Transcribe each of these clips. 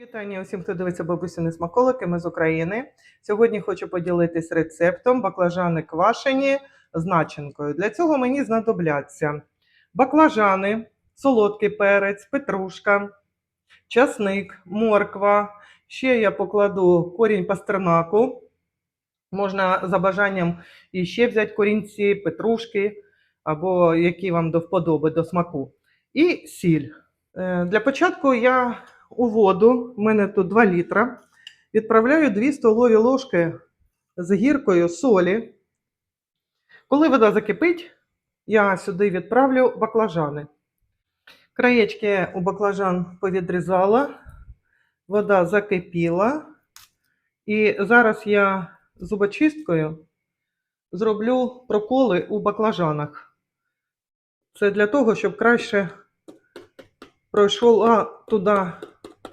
Вітання усім, хто дивиться бабусіни смаколики. Ми з України. Сьогодні хочу поділитись рецептом баклажани квашені з начинкою. Для цього мені знадобляться баклажани, солодкий перець, петрушка, часник, морква. Ще я покладу корінь пастернаку. Можна за бажанням і ще взяти корінці, петрушки або які вам до вподоби, до смаку. І сіль. Е, Для початку я у воду, в мене тут 2 літра, відправляю 2 столові ложки з гіркою солі. Коли вода закипить, я сюди відправлю баклажани. Краєчки у баклажан повідрізала, вода закипіла. І зараз я зубочисткою зроблю проколи у баклажанах. Це для того, щоб краще пройшла туди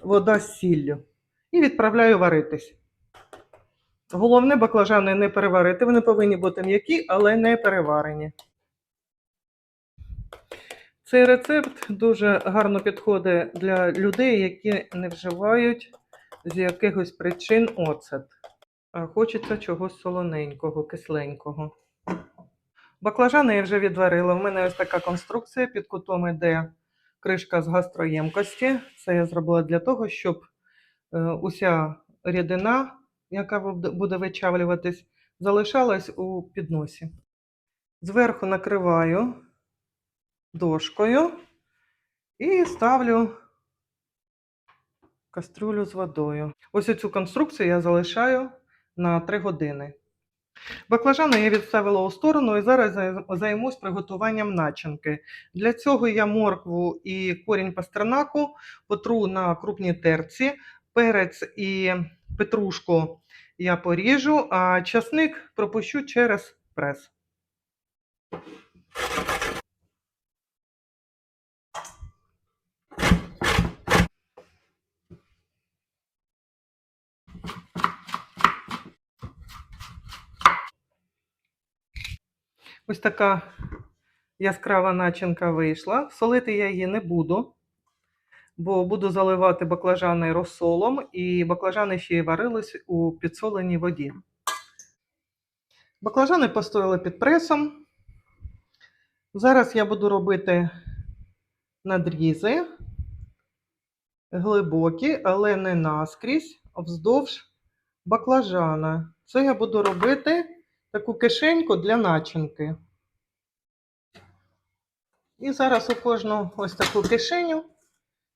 вода з сіллю. І відправляю варитись. Головне, баклажани не переварити. Вони повинні бути м'які, але не переварені. Цей рецепт дуже гарно підходить для людей, які не вживають з якихось причин оцет. Хочеться чогось солоненького, кисленького. Баклажани я вже відварила. В мене ось така конструкція під кутом іде кришка з гастроємкості. Це я зробила для того, щоб е, уся рідина, яка буде- вичавлюватись, залишалась у підносі. Зверху накриваю дошкою і ставлю каструлю з водою. Ось цю конструкцію я залишаю на 3 години. Баклажани я відставила у сторону і зараз займусь приготуванням начинки. Для цього я моркву і корінь пастернаку потру на крупній терці, перець і петрушку я поріжу, а часник пропущу через прес. Ось така яскрава начинка вийшла. Солити я її не буду, бо буду заливати баклажани розсолом, і баклажани ще й варились у підсоленій воді. Баклажани постояли під пресом. Зараз я буду робити надрізи глибокі, але не наскрізь, вздовж баклажана. Це я буду робити таку кишеньку для начинки. І зараз у кожну ось таку кишеню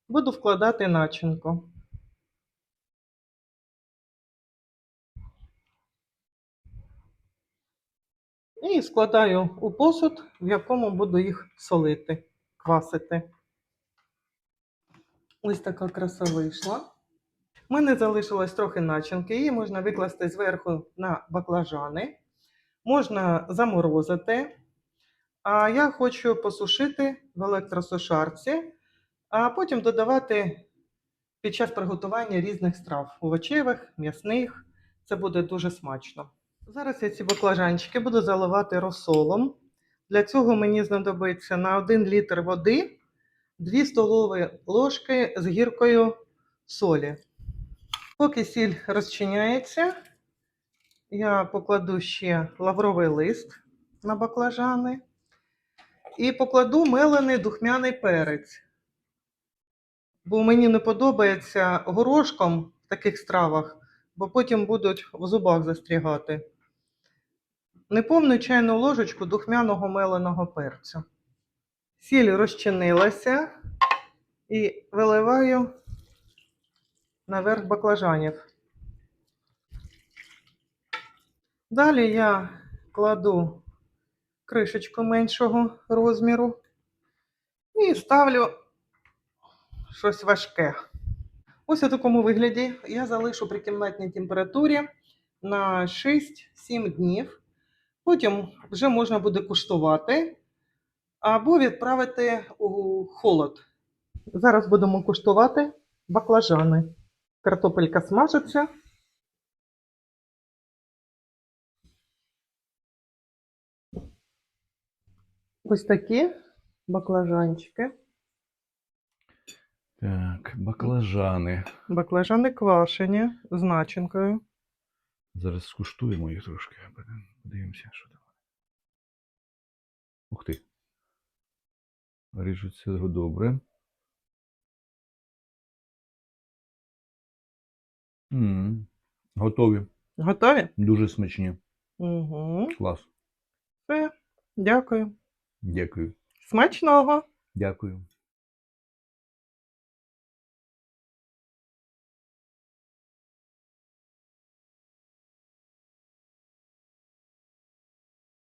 буду вкладати начинку. І складаю у посуд, в якому буду їх солити, квасити. Ось така краса вийшла. У мене залишилось трохи начинки, її можна викласти зверху на баклажани, можна заморозити. А я хочу посушити в електросушарці, а потім додавати під час приготування різних страв овочевих, м'ясних. Це буде дуже смачно. Зараз я ці баклажанчики буду заливати розсолом. Для цього мені знадобиться на 1 літр води 2 столові ложки з гіркою солі. Поки сіль розчиняється, я покладу ще лавровий лист на баклажани і покладу мелений духмяний перець. Бо мені не подобається горошком в таких стравах, бо потім будуть в зубах застрягати. Неповну чайну ложечку духмяного меленого перцю. Сіль розчинилася і виливаю наверх баклажанів. Далі я кладу кришечку меншого розміру і ставлю щось важке. Ось у такому вигляді я залишу при кімнатній температурі на 6-7 днів. Потім вже можна буде куштувати або відправити у холод. Зараз будемо куштувати баклажани. Картопелька смажиться. Ось такі баклажанчики. Так, баклажани. Баклажани квашені з начинкою. Зараз скуштуємо їх трошки. Подивимося, що там. Ух ти. Ріжуться добре. м Готові. Готові? Дуже смачні. Угу. Клас. Все. Дякую. Дякую. Смачного! Дякую.